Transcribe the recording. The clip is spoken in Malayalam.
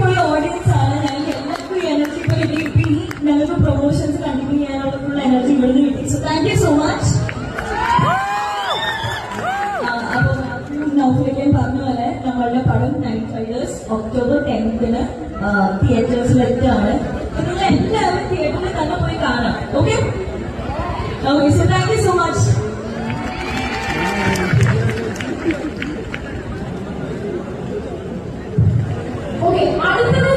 പോയ ഓഡിയൻസ് ആണ്. ഞങ്ങൾക്ക് എല്ലാവർക്കും എനർജി ഇപ്പൊ ഇപ്പൊ ഇനി ഞങ്ങൾക്ക് പ്രൊമോഷൻസ് കണ്ടിന്യൂ ചെയ്യാനുള്ള എനർജി ഇവിടുന്ന് കിട്ടി. So thank you so much അപ്പൊ നൗഫിലേക്കാൻ പറഞ്ഞ പോലെ നമ്മളുടെ പടം നൈറ്റ് റൈഡേഴ്സ് ഒക്ടോബർ ടെൻത്തിന് തിയേറ്റേഴ്സിലെത്താണ് നിങ്ങൾ എല്ലാവരും തിയേറ്ററിൽ തന്നെ പോയി കാണാം okay okay so thank so much okay അടുത്തത്